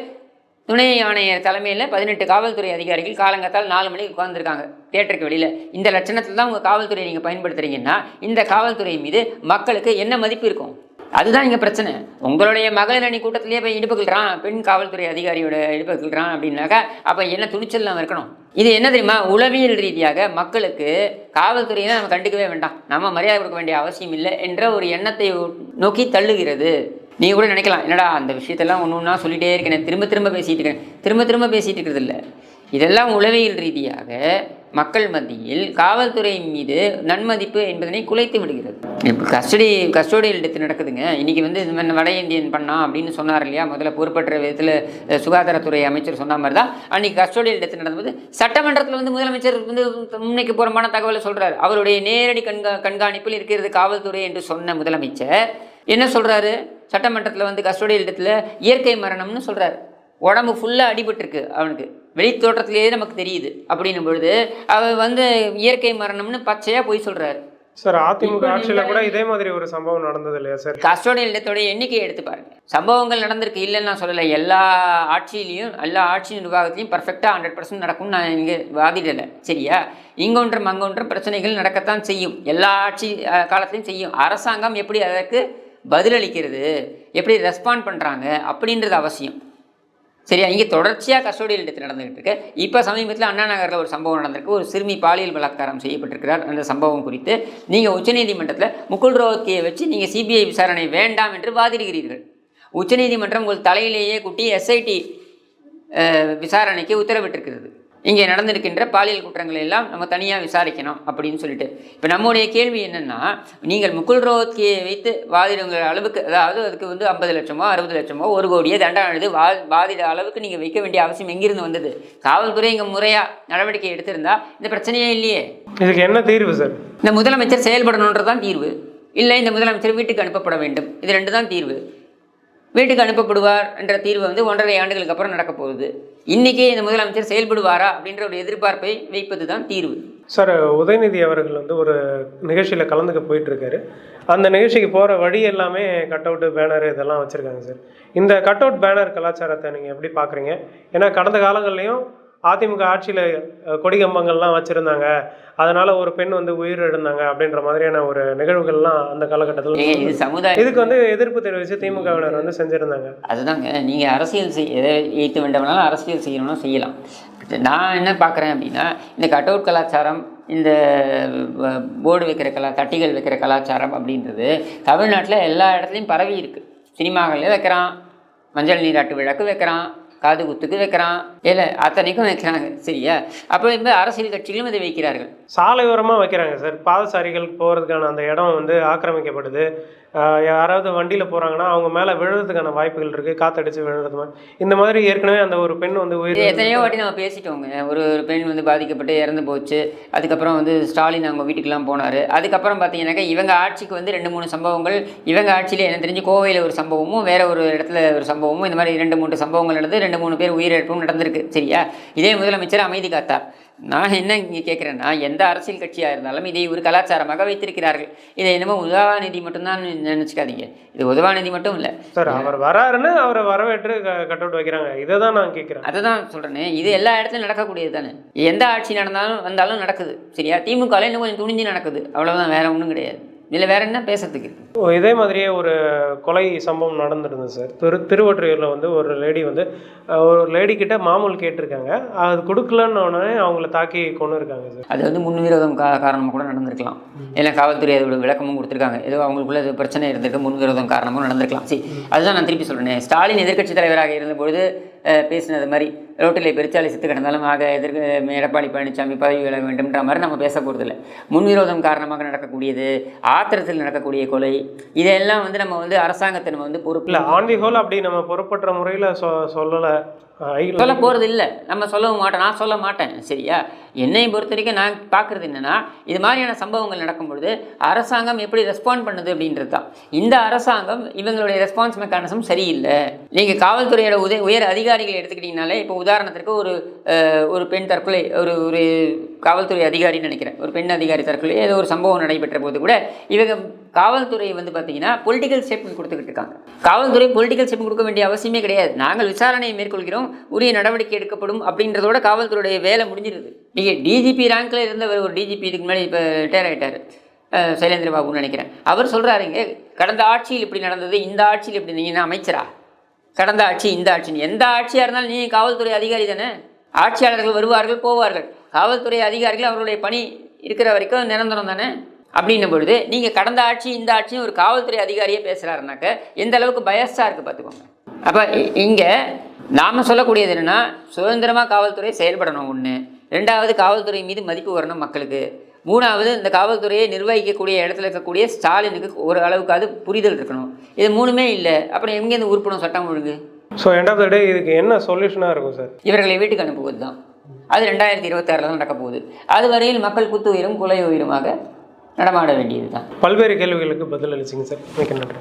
துணை ஆணையர் தலைமையில் பதினெட்டு காவல்துறை அதிகாரிகள் காலங்கத்தால் நாலு மணிக்கு உட்காந்துருக்காங்க தேட்டருக்கு வெளியில். இந்த லட்சணத்தில் தான் உங்கள் காவல்துறையை நீங்கள் பயன்படுத்துறீங்கன்னா இந்த காவல்துறை மீது மக்களுக்கு என்ன மதிப்பு இருக்கும்? அதுதான் இங்கே பிரச்சனை. உங்களுடைய மகளிர் அணி கூட்டத்திலேயே போய் இடுப்புக்கிள்றான் பெண் காவல்துறை அதிகாரியோட இடுப்புக்கிள்றான் அப்படின்னாக்கா அப்போ என்ன துணிச்சல் நம்ம இருக்கணும்? இது என்ன தெரியுமா? உளவியல் ரீதியாக மக்களுக்கு காவல்துறையை நம்ம கண்டுக்கவே வேண்டாம். நம்ம மரியாதை கொடுக்க வேண்டிய அவசியம் இல்லை என்ற ஒரு எண்ணத்தை நோக்கி தள்ளுகிறது. நீங்கள் கூட நினைக்கலாம் என்னடா அந்த விஷயத்தெல்லாம் ஒன்று ஒன்றா சொல்லிகிட்டே இருக்கேன் திரும்ப திரும்ப பேசிகிட்டு இருக்கேன். திரும்ப திரும்ப பேசிகிட்டு இருக்கிறது இல்லை. இதெல்லாம் உளவியல் ரீதியாக மக்கள் மத்தியில் காவல்துறை மீது நன்மதிப்பு என்பதனை குலைத்து விடுகிறது. இப்போ கஸ்டடி கஸ்டோடியல் டெத்து நடக்குதுங்க. இன்றைக்கி வந்து இந்த மாதிரி வட இந்தியன் பண்ணான் அப்படின்னு சொன்னார் இல்லையா? முதல்ல பொறுப்பற்ற விதத்தில் சுகாதாரத்துறை அமைச்சர் சொன்ன மாதிரி தான். அன்றைக்கி கஸ்டோடியல் டெத்து நடந்தபோது சட்டமன்றத்தில் வந்து முதலமைச்சர் வந்து முன்னைக்கு புறம்பான தகவலை சொல்கிறார் அவருடைய நேரடி கண்கா கண்காணிப்பில் இருக்கிறது காவல்துறை என்று சொன்ன முதலமைச்சர் என்ன சொல்கிறாரு சட்டமன்றத்தில் வந்து கஸ்டோடியல் இடத்துல இயற்கை மரணம்னு சொல்கிறாரு உடம்பு ஃபுல்லாக அடிபட்டிருக்கு அவனுக்கு. வெளி தோற்றத்திலேயே நமக்கு தெரியுது. அப்படின்னும் பொழுது அவர் வந்து இயற்கை மரணம்னு பச்சையாக போய் சொல்கிறாரு சார் அதிமுக ஆட்சியில கூட இதே மாதிரி ஒரு சம்பவம் நடந்தது இல்லையா சார்? கஸ்டோடியல் இடத்தோட எண்ணிக்கையை எடுத்து பாருங்க. சம்பவங்கள் நடந்திருக்கு இல்லைன்னு நான் சொல்லலை. எல்லா ஆட்சியிலையும் எல்லா ஆட்சி நிர்வாகத்திலையும் பர்ஃபெக்டாக ஹண்ட்ரட் பர்சன்ட் நடக்கும்னு நான் இங்கே வாதிடலை. சரியா? இங்கொன்றும் அங்கொன்றும் பிரச்சனைகள் நடக்கத்தான் செய்யும். எல்லா ஆட்சி காலத்திலையும் செய்யும். அரசாங்கம் எப்படி அதற்கு பதிலளிக்கிறது? எப்படி ரெஸ்பாண்ட் பண்ணுறாங்க அப்படின்றது அவசியம். சரியா? இங்கே தொடர்ச்சியாக கஸ்டோடியல் இடத்தில் நடந்துகிட்டு இருக்கு இப்போ சமீபத்தில் அண்ணா நகரில் ஒரு சம்பவம் நடந்திருக்கு. ஒரு சிறுமி பாலியல் பலாத்காரம் செய்யப்பட்டிருக்கிறார். அந்த சம்பவம் குறித்து நீங்கள் உச்சநீதிமன்றத்தில் முகுல் ரோக்கியை வச்சு நீங்கள் சிபிஐ விசாரணை வேண்டாம் என்று வாதிடுகிறீர்கள். உச்சநீதிமன்றம் உங்கள் தலையிலேயே குட்டி எஸ்ஐடி விசாரணைக்கு உத்தரவிட்டிருக்கிறது. இங்கே நடந்திருக்கின்ற பாலியல் குற்றங்களை எல்லாம் நம்ம தனியாக விசாரிக்கணும் அப்படின்னு சொல்லிட்டு. இப்போ நம்முடைய கேள்வி என்னென்னா நீங்கள் முகுல் ரோஹத்கியை வைத்து வாதிடுங்கிற அளவுக்கு அதாவது அதுக்கு வந்து ஐம்பது லட்சமோ அறுபது லட்சமோ ஒரு கோடியோ தண்டனை எழுதி வா வாதிட அளவுக்கு நீங்கள் வைக்க வேண்டிய அவசியம் எங்கிருந்து வந்தது? காவல்துறை இங்கே முறையாக நடவடிக்கை எடுத்திருந்தா இந்த பிரச்சனையே இல்லையே. இதுக்கு என்ன தீர்வு சார்? இந்த முதலமைச்சர் செயல்படணுன்றது தான் தீர்வு. இல்லை இந்த முதலமைச்சர் வீட்டுக்கு அனுப்பப்பட வேண்டும். இது ரெண்டு தான் தீர்வு. வீட்டுக்கு அனுப்பப்படுவார் என்ற தீர்வு வந்து ஒன்றரை ஆண்டுகளுக்கு அப்புறம் நடக்க போகுது. இன்றைக்கே இந்த முதலமைச்சர் செயல்படுவாரா அப்படின்ற ஒரு எதிர்பார்ப்பை வைப்பது தான் தீர்வு. சார் உதயநிதி அவர்கள் வந்து ஒரு நிகழ்ச்சியில் கலந்துக்க போயிட்டு இருக்காரு அந்த நிகழ்ச்சிக்கு போகிற வழி எல்லாமே கட் அவுட்டு பேனர் இதெல்லாம் வச்சுருக்காங்க சார். இந்த கட் அவுட் பேனர் கலாச்சாரத்தை நீங்கள் எப்படி பார்க்குறீங்க ஏன்னா கடந்த காலங்கள்லேயும் அதிமுக ஆட்சியில் கொடி கம்பங்கள்லாம் வச்சுருந்தாங்க. அதனால் ஒரு பெண் வந்து உயிரிழந்தாங்க அப்படின்ற மாதிரியான ஒரு நிகழ்வுகள்லாம் அந்த காலகட்டத்தில் ஏங்க, இது சமுதாய இதுக்கு வந்து எதிர்ப்பு தெரிவித்து திமுகவினர் வந்து செஞ்சுருந்தாங்க. அதுதாங்க நீங்கள் அரசியல் செய் எதை ஏற்று வேண்டுமானாலும் அரசியல் செய்யணும்னா செய்யலாம். நான் என்ன பார்க்குறேன் அப்படின்னா இந்த கட் அவுட் கலாச்சாரம் இந்த போர்டு வைக்கிற கலா தட்டிகள் வைக்கிற கலாச்சாரம் அப்படின்றது தமிழ்நாட்டில் எல்லா இடத்துலையும் பரவி இருக்கு. சினிமாக்கள்லேயும் வைக்கிறான் மஞ்சள் நீராட்டு விளக்கு வைக்கிறான் காது குத்துக்கு வைக்கிறான் இல்லை அத்தனைக்கும் வைக்கிறாங்க சரியா? அப்போ இந்த அரசியல் கட்சிகளும் இதை வைக்கிறார்கள். சாலை ஓரமாக வைக்கிறாங்க சார். பாதசாரிகள் போகிறதுக்கான அந்த இடம் வந்து ஆக்கிரமிக்கப்படுது. யாராவது வண்டியில் போகிறாங்கன்னா அவங்க மேலே விழுறதுக்கான வாய்ப்புகள் இருக்குது காத்தடிச்சு விழுறது மாதிரி இந்த மாதிரி ஏற்கனவே அந்த ஒரு பெண் வந்து உயிர் எத்தனையோ வாட்டி நம்ம பேசிட்டோங்க. ஒரு ஒரு பெண் வந்து பாதிக்கப்பட்டு இறந்து போச்சு. அதுக்கப்புறம் வந்து ஸ்டாலின் அவங்க வீட்டுக்கெல்லாம் போனார். அதுக்கப்புறம் பார்த்தீங்கன்னாக்கா இவங்க ஆட்சிக்கு வந்து ரெண்டு மூணு சம்பவங்கள் இவங்க ஆட்சியில் எனக்கு தெரிஞ்சு கோவையில் ஒரு சம்பவமும் வேற ஒரு இடத்துல ஒரு சம்பவமும் இந்த மாதிரி ரெண்டு மூணு சம்பவங்கள் நடந்து ரெண்டு மூணு பேர் உயிரிழப்பும் நடந்திருக்கு. சரியா? இதே முதலமைச்சர் அமைதி காத்தார். நான் என்ன இங்கே கேட்குறேன்னா எந்த அரசியல் கட்சியாக இருந்தாலும் இதை ஒரு கலாச்சாரமாக வைத்திருக்கிறார்கள். இதை என்னமோ உதவாநிதி மட்டும்தான் நினச்சிக்காதீங்க. இது உதவாநிதி மட்டும் இல்லை. சார் அவர் வராருன்னு அவரை வரவேற்று கட் அவுட் வைக்கிறாங்க. இதை தான் நான் கேட்குறேன் அதை தான் சொல்கிறேனே இது எல்லா இடத்துலையும் நடக்கக்கூடியது தானே? எந்த ஆட்சி நடந்தாலும் வந்தாலும் நடக்குது. சரியா? திமுகவில் இன்னும் கொஞ்சம் துணிஞ்சு நடக்குது. அவ்வளவுதான். வேற ஒன்றும் கிடையாது. இதில் வேற என்ன பேசுறதுக்கு? ஓ, இதே மாதிரியே ஒரு கொலை சம்பவம் நடந்திருந்தது சார் திரு திருவொற்றியூரில் வந்து ஒரு லேடி வந்து ஒரு லேடி கிட்ட மாமூல் கேட்டிருக்காங்க. அது கொடுக்கலன்னு உடனே அவங்கள தாக்கி கொண்டு இருக்காங்க சார் அது வந்து முன்விரோதம் கா காரணமாக கூட நடந்திருக்கலாம். இல்லை காவல்துறை அதோட விளக்கமும் கொடுத்துருக்காங்க. ஏதோ அவங்களுக்குள்ள பிரச்சனை இருந்திருக்கு முன்விரோதம் காரணமும் நடந்திருக்கலாம். சரி அதுதான் நான் திருப்பி சொல்கிறேன் ஸ்டாலின் எதிர்க்கட்சி தலைவராக இருந்தபொழுது பேசினது மாதிரி ரோட்டில் பெருச்சாலை செத்து கிடந்தாலும் ஆக எதிர்க்க எடப்பாடி பழனிசாமி பதவி விட வேண்டும்ன்ற மாதிரி நம்ம பேச போகிறதில்ல முன்விரோதம் காரணமாக நடக்கக்கூடியது ஆத்திரத்தில் நடக்கக்கூடிய கொலை இதெல்லாம் வந்து நம்ம வந்து அரசாங்கத்தை நம்ம வந்து பொறுப்பில் இல்லை ஆன் தி ஹோல் அப்படி நம்ம பொறுப்பற்ற முறையில் சொ சொல்லலை. சொல்ல போகிறது இல்லை நம்ம சொல்லவும் மாட்டோம். நான் சொல்ல மாட்டேன். சரியா? என்னை பொறுத்த வரைக்கும் நான் பார்க்குறது என்னென்னா இது மாதிரியான சம்பவங்கள் நடக்கும் பொழுது அரசாங்கம் எப்படி ரெஸ்பாண்ட் பண்ணுது அப்படின்றது தான். இந்த அரசாங்கம் இவங்களுடைய ரெஸ்பான்ஸ் மெக்கானிசம் சரியில்லை. நீங்கள் காவல்துறையோட உதய உயர் அதிகாரிகள் எடுத்துக்கிட்டிங்கனாலே இப்போ உதாரணத்திற்கு ஒரு ஒரு பெண் தற்கொலை ஒரு ஒரு காவல்துறை அதிகாரின்னு நினைக்கிறேன். ஒரு பெண் அதிகாரி தற்கொலை ஏதோ ஒரு சம்பவம் நடைபெற்ற போது கூட இவங்க காவல்துறை வந்து பார்த்தீங்கன்னா பொலிட்டிக்கல் ஸ்டேட்மெண்ட் கொடுத்துக்கிட்டு இருக்காங்க. காவல்துறை பொலிட்டிக்கல் ஸ்டேட்மெண்ட் கொடுக்க வேண்டிய அவசியமே கிடையாது. நாங்கள் விசாரணையை மேற்கொள்கிறோம். உரிய நடவடிக்கை எடுக்கப்படும் அப்படின்றதோட காவல்துறையுடைய வேலை முடிஞ்சிருது. நீங்கள் டிஜிபி ரேங்க்ல இருந்த ஒரு டிஜிபி இதுக்கு முன்னாடி இப்போ ரிட்டையர் ஆகிட்டார் சைலேந்திர பாபுன்னு நினைக்கிறேன். அவர் சொல்கிறாருங்க கடந்த ஆட்சியில் இப்படி நடந்தது இந்த ஆட்சியில் இப்படி நீங்கள் அமைச்சரா? கடந்த ஆட்சி இந்த ஆட்சி எந்த ஆட்சியாக இருந்தாலும் நீங்கள் காவல்துறை அதிகாரி தானே? ஆட்சியாளர்கள் வருவார்கள் போவார்கள். காவல்துறை அதிகாரிகள் அவர்களுடைய பணி இருக்கிற வரைக்கும் நிரந்தரம் தானே? அப்படின்னும் பொழுது நீங்கள் கடந்த ஆட்சி இந்த ஆட்சியும் ஒரு காவல்துறை அதிகாரியே பேசுகிறாருனாக்க எந்த அளவுக்கு பயஸ்டாக இருக்குது பார்த்துக்கோங்க. அப்போ இங்கே நாம் சொல்லக்கூடியது என்னென்னா சுதந்திரமாக காவல்துறை செயல்படணும் ஒன்று ரெண்டாவது காவல்துறை மீது மதிப்பு வரணும் மக்களுக்கு. மூணாவது இந்த காவல்துறையை நிர்வகிக்கக்கூடிய இடத்துல இருக்கக்கூடிய ஸ்டாலினுக்கு ஒரு அளவுக்காவது புரிதல் இருக்கணும். இது மூணுமே இல்லை. அப்புறம் எங்கேருந்து உருப்படும் சட்டம் ஒழுங்கு? So end of the day இதுக்கு என்ன சொல்யூஷனாக இருக்கும் சார் இவர்களை வீட்டுக்கு அனுப்புவது தான் அது ரெண்டாயிரத்தி இருபத்தாறில் தான் நடக்க போகுது அது வரையில் மக்கள் குத்து உயிரும் குலை உயிருமாக நடமாட வேண்டியது தான் பல்வேறு கேள்விகளுக்கு பதில் அளிச்சிங்க சார். மிக்க நன்றி.